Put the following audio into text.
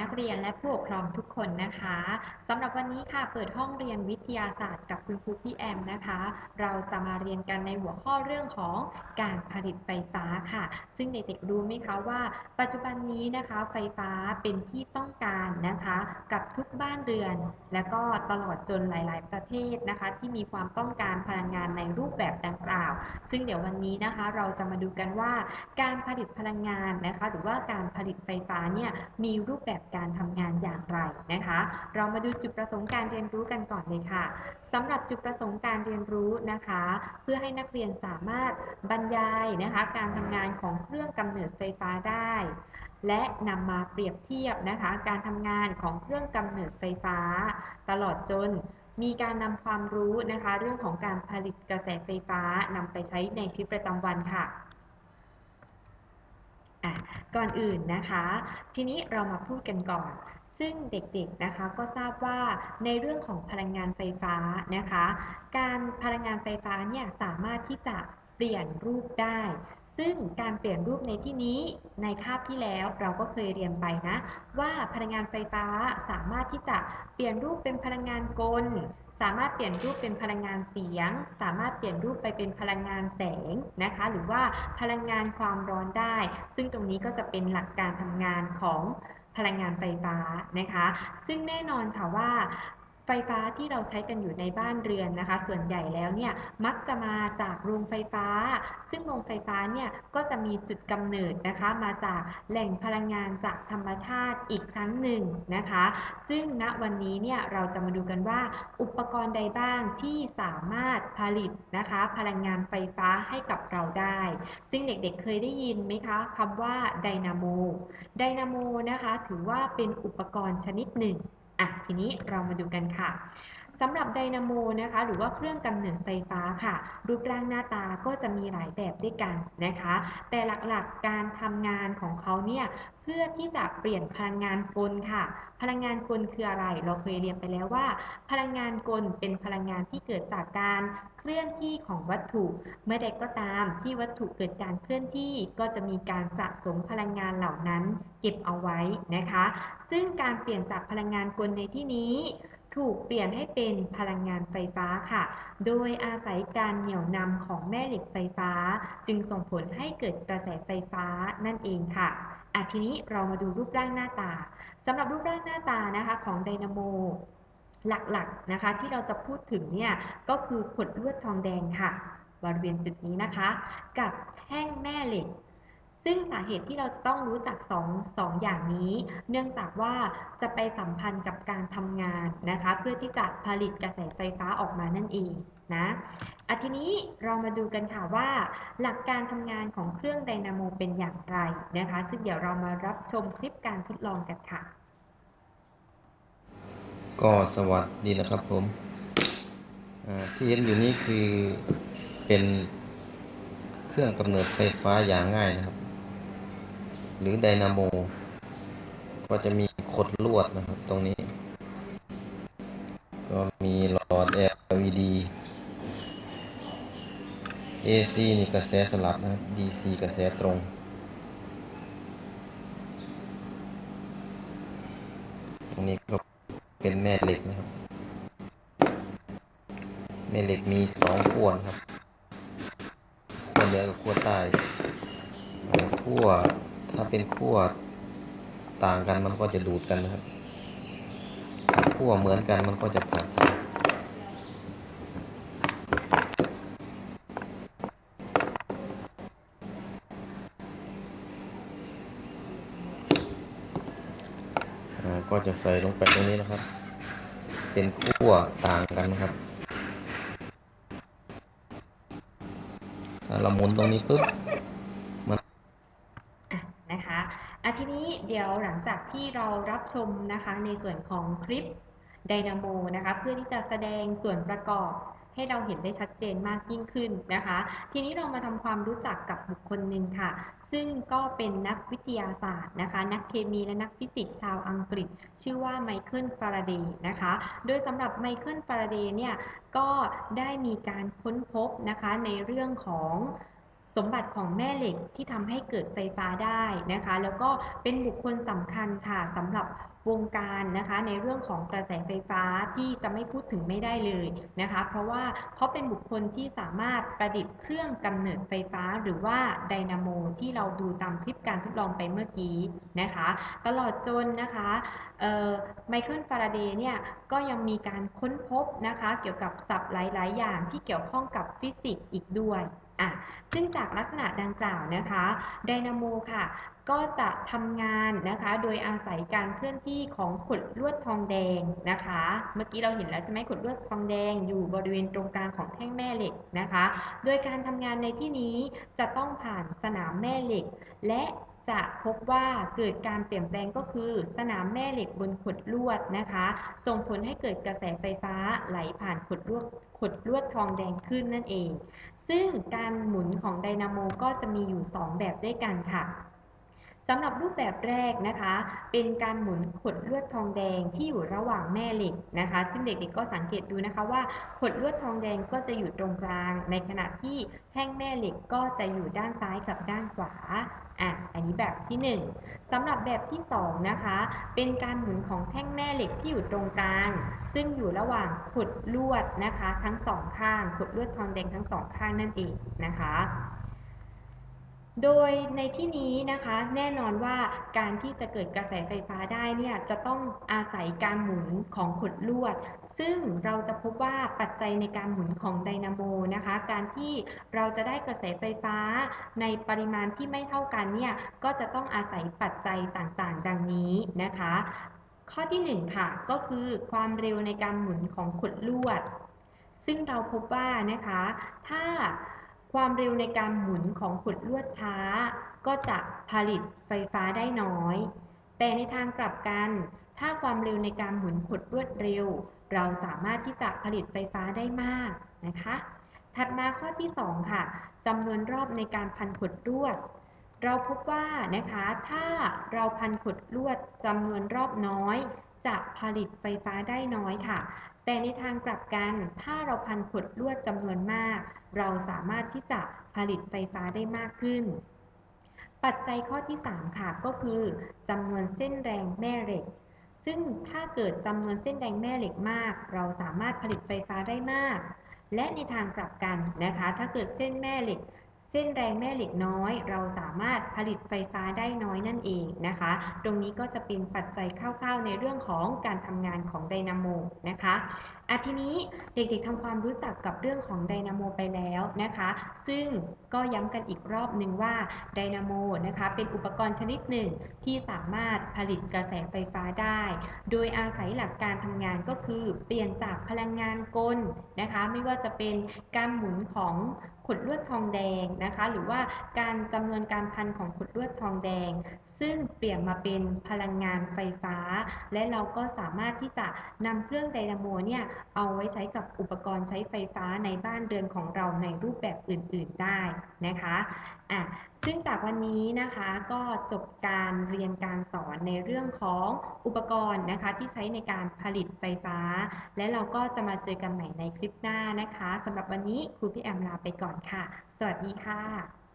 นักเรียนและผู้ปกครองทุกคนนะคะสำหรับวันนี้ค่ะเปิดห้องเรียนวิทยาศาสตร์กับคุณครูพี่แอมนะคะ เราจะมาเรียนกันในหัวข้อเรื่องของการผลิตไฟฟ้าค่ะ ซึ่งเด็กๆรู้ไหมคะว่า ปัจจุบันนี้นะคะไฟฟ้าเป็นที่ต้องการนะคะ กับทุกบ้านเรือน และก็ตลอดจนหลาย ๆ ประเทศนะคะ ที่มีความต้องการพลังงานในรูปแบบดังกล่าว ซึ่งเดี๋ยววันนี้นะคะ เราจะมาดูกันว่า การผลิตพลังงานนะคะ หรือว่าการผลิตไฟฟ้าเนี่ยมีรูปแบบการทำงานอย่างไรนะคะ เรามาดูจุดประสงค์การเรียนรู้กันก่อนเลยค่ะสำหรับจุดประสงค์การเรียนรู้นะคะ เพื่อให้นักเรียนสามารถบรรยายนะคะ การทำงานของเครื่องกำเนิดไฟฟ้าได้ และนำมาเปรียบเทียบนะคะ การทำงานของเครื่องกำเนิดไฟฟ้า ตลอดจนมีการนำความรู้นะคะ เรื่องของการผลิตกระแสไฟฟ้านำไปใช้ในชีวิตประจำวันค่ะอะ ก่อนอื่นนะคะ ทีนี้เรามาพูดกันก่อน ซึ่งเด็กๆนะคะก็ทราบว่าในเรื่องของพลังงานไฟฟ้านะคะ การพลังงานไฟฟ้าเนี่ยสามารถที่จะเปลี่ยนรูปได้ ซึ่งการเปลี่ยนรูปในที่นี้ในคาบที่แล้วเราก็เคยเรียนไปนะ ว่าพลังงานไฟฟ้าสามารถที่จะเปลี่ยนรูปเป็นพลังงานกล สามารถเปลี่ยนรูปเป็นพลังงานเสียง สามารถเปลี่ยนรูปไปเป็นพลังงานแสงนะคะ หรือว่าพลังงานความร้อนได้ ซึ่งตรงนี้ก็จะเป็นหลักการทำงานของพลังงานไฟฟ้านะคะ ซึ่งแน่นอนค่ะว่า ไฟฟ้าที่เราใช้กันอยู่ในบ้านเรือนนะคะ ส่วนใหญ่แล้วเนี่ยมักจะมาจากโรงไฟฟ้า ซึ่งโรงไฟฟ้าเนี่ยก็จะมีจุดกำเนิดนะคะ มาจากแหล่งพลังงานจากธรรมชาติอีกครั้งหนึ่งนะคะ ซึ่งณวันนี้เนี่ยเราจะมาดูกันว่า อุปกรณ์ใดบ้างที่สามารถผลิตนะคะ พลังงานไฟฟ้าให้กับเราได้ ซึ่งเด็กๆเคยได้ยินไหมคะคำว่าไดนาโมไดนาโมนะคะ ถือว่าเป็นอุปกรณ์ชนิดหนึ่ง อะทีนี้เรามาดูกันค่ะ สำหรับไดนาโมนะคะหรือว่าเครื่องกำเนิดไฟฟ้าค่ะ รูปร่างหน้าตาก็จะมีหลายแบบด้วยกันนะคะ แต่หลักๆการทำงานของเขาเนี่ยเพื่อที่จะเปลี่ยนพลังงานกลค่ะ พลังงานกลคืออะไร เราเคยเรียนไปแล้วว่า พลังงานกลเป็นพลังงานที่เกิดจากการเคลื่อนที่ของวัตถุ เมื่อใดก็ตามที่วัตถุเกิดการเคลื่อนที่ก็จะมีการสะสมพลังงานเหล่านั้น เก็บเอาไว้นะคะ ซึ่งการเปลี่ยนจากพลังงานกลในที่นี้ ถูกเปลี่ยนให้เป็นพลังงานไฟฟ้าค่ะ โดยอาศัยการเหนี่ยวนำของแม่เหล็กไฟฟ้า จึงส่งผลให้เกิดกระแสไฟฟ้านั่นเองค่ะอะทีนี้เรามาดูรูปร่างหน้าตาสำหรับรูปร่างหน้าตานะคะของไดนาโมหลักๆนะคะที่เราจะพูดถึงเนี่ยก็คือขดลวดทองแดงค่ะ บริเวณจุดนี้นะคะ กับแท่งแม่เหล็ก ซึ่งสาเหตุที่เราจะต้องรู้จัก2อสองอย่างนี้ เนื่องจากว่าจะไปสัมพันธ์กับการทำงานนะคะ เพื่อที่จะผลิตกระแสไฟฟ้าออกมานั่นเองนะอะทีนี้เรามาดูกันค่ะว่า หลักการทำงานของเครื่องไดนาโมเป็นอย่างไรนะคะ ซึ่งเดี๋ยวเรามารับชมคลิปการทดลองกันค่ะ ก็สวัสดีนะครับผมอ่าที่เห็นอยู่นี้คือเป็นเครื่องกำเนิดไฟฟ้าอย่างง่ายนะครับ หรือไดนาโม ก็จะมีขดลวดนะครับตรงนี้ ก็มีหลอด LED AC นี่กระแสสลับนะครับ DC กระแสตรง ตรงนี้ก็เป็นแม่เหล็กนะครับ แม่เหล็กมีสองขั้วครับขั้วเหนือกับขั้วใต้ขั้ว ถ้าเป็นขั้วต่างกันมันก็จะดูดกันนะครับถ้าขั้วเหมือนกันมันก็จะผลักกันก็จะใส่ลงไปตรงนี้นะครับ เป็นขั้วต่างกันนะครับถ้าเราหมุนตรงนี้ปุ๊บ อะนะคะอะทีนี้เดี๋ยวหลังจากที่เรารับชมนะคะในส่วนของคลิปไดนาโมนะคะเพื่อที่จะแสดงส่วนประกอบให้เราเห็นได้ชัดเจนมากยิ่งขึ้นนะคะ ทีนี้เรามาทำความรู้จักกับบุคคลหนึ่งค่ะ ซึ่งก็เป็นนักวิทยาศาสตร์นะคะ นักเคมีและนักฟิสิกส์ชาวอังกฤษ ชื่อว่าไมเคิลฟาราเดย์นะคะ โดยสำหรับไมเคิลฟาราเดย์เนี่ย ก็ได้มีการค้นพบนะคะในเรื่องของ สมบัติของแม่เหล็กที่ทำให้เกิดไฟฟ้าได้นะคะ แล้วก็เป็นบุคคลสำคัญค่ะสำหรับ วงการนะคะในเรื่องของกระแสไฟฟ้าที่จะไม่พูดถึงไม่ได้เลยนะคะ เพราะว่าเขาเป็นบุคคลที่สามารถประดิษฐ์เครื่องกำเนิดไฟฟ้าหรือว่าไดนาโมที่เราดูตามคลิปการทดลองไปเมื่อกี้นะคะ ตลอดจนนะคะไมเคิลฟาราเดย์เนี่ยก็ยังมีการค้นพบนะคะเกี่ยวกับศัพท์หลาย ๆ อย่างที่เกี่ยวข้องกับฟิสิกส์อีกด้วยอะซึ่งจากลักษณะดังกล่าวนะคะไดนาโมค่ะ ก็จะทำงานนะคะ โดยอาศัยการเคลื่อนที่ของขดลวดทองแดงนะคะ เมื่อกี้เราเห็นแล้วใช่ไหมขดลวดทองแดงอยู่บริเวณตรงกลางของแท่งแม่เหล็กนะคะ โดยการทำงานในที่นี้จะต้องผ่านสนามแม่เหล็ก และจะพบว่าเกิดการเปลี่ยนแปลงก็คือสนามแม่เหล็กบนขดลวดนะคะ ส่งผลให้เกิดกระแสไฟฟ้าไหลผ่านขดลวดขดลวดทองแดงขึ้นนั่นเอง ซึ่งการหมุนของไดนาโมก็จะมีอยู่ 2 แบบด้วยกันค่ะ สำหรับรูปแบบแรกนะคะ เป็นการหมุนขดลวดทองแดงที่อยู่ระหว่างแม่เหล็กนะคะ ซึ่งเด็กๆก็สังเกตดูนะคะว่าขดลวดทองแดงก็จะอยู่ตรงกลาง ในขณะที่แท่งแม่เหล็กก็จะอยู่ด้านซ้ายกับด้านขวาอะอันนี้แบบที่ 1สำหรับแบบที่ 2 นะคะ เป็นการหมุนของแท่งแม่เหล็กที่อยู่ตรงกลาง ซึ่งอยู่ระหว่างขดลวดนะคะ ทั้งสองข้างขดลวดทองแดงทั้งสองข้างนั่นเองนะคะ โดยในที่นี้นะคะแน่นอนว่าการที่จะเกิดกระแสไฟฟ้าได้เนี่ยจะต้องอาศัยการหมุนของขดลวด ซึ่งเราจะพบว่าปัจจัยในการหมุนของไดนาโมนะคะ การที่เราจะได้กระแสไฟฟ้าในปริมาณที่ไม่เท่ากันเนี่ยก็จะต้องอาศัยปัจจัยต่างๆ ดังนี้นะคะ ข้อที่1ค่ะก็คือความเร็วในการหมุนของขดลวด ซึ่งเราพบว่านะคะถ้า ความเร็วในการหมุนของขดลวดช้า ก็จะผลิตไฟฟ้าได้น้อย แต่ในทางกลับกัน ถ้าความเร็วในการหมุนขดลวดเร็ว เราสามารถที่จะผลิตไฟฟ้าได้มากนะคะ ถัดมาข้อที่ 2 ค่ะจำนวนรอบในการพันขดลวด เราพบว่านะคะถ้าเราพันขดลวดจำนวนรอบน้อย จะผลิตไฟฟ้าได้น้อยค่ะ แต่ในทางกลับกัน ถ้าเราพันขดลวดจำนวนมาก เราสามารถที่จะผลิตไฟฟ้าได้มากขึ้น ปัจจัยข้อที่ 3 ค่ะก็คือจำนวนเส้นแรงแม่เหล็ก ซึ่งถ้าเกิดจำนวนเส้นแรงแม่เหล็กมาก เราสามารถผลิตไฟฟ้าได้มาก และในทางกลับกันนะคะ ถ้าเกิดเส้นแม่เหล็ก เส้นแรงแม่เหล็กน้อย เราสามารถผลิตไฟฟ้าได้น้อยนั่นเองนะคะ ตรงนี้ก็จะเป็นปัจจัยคร่าวๆในเรื่องของการทำงานของไดนาโมนะคะ อาทีนี้เด็กๆทำความรู้จักกับเรื่องของไดนาโมไปแล้วนะคะ ซึ่งก็ย้ำกันอีกรอบหนึ่งว่าไดนาโมนะคะเป็นอุปกรณ์ชนิดหนึ่งที่สามารถผลิตกระแสไฟฟ้าได้ โดยอาศัยหลักการทำงานก็คือเปลี่ยนจากพลังงานกลนะคะ ไม่ว่าจะเป็นการหมุนของขดลวดทองแดงนะคะ หรือว่าการจำนวนการพันของขดลวดทองแดง ซึ่งเปลี่ยนมาเป็นพลังงานไฟฟ้า และเราก็สามารถที่จะนำเครื่องไดนาโมเนี่ยเอาไว้ใช้กับอุปกรณ์ใช้ไฟฟ้าในบ้านเรือนของเราในรูปแบบอื่น ๆได้นะคะอะซึ่งจากวันนี้นะคะก็จบการเรียนการสอนในเรื่องของอุปกรณ์นะคะที่ใช้ในการผลิตไฟฟ้า และเราก็จะมาเจอกันใหม่ในคลิปหน้านะคะสำหรับวันนี้ครูพี่แอมลาไปก่อนค่ะ สวัสดีค่ะ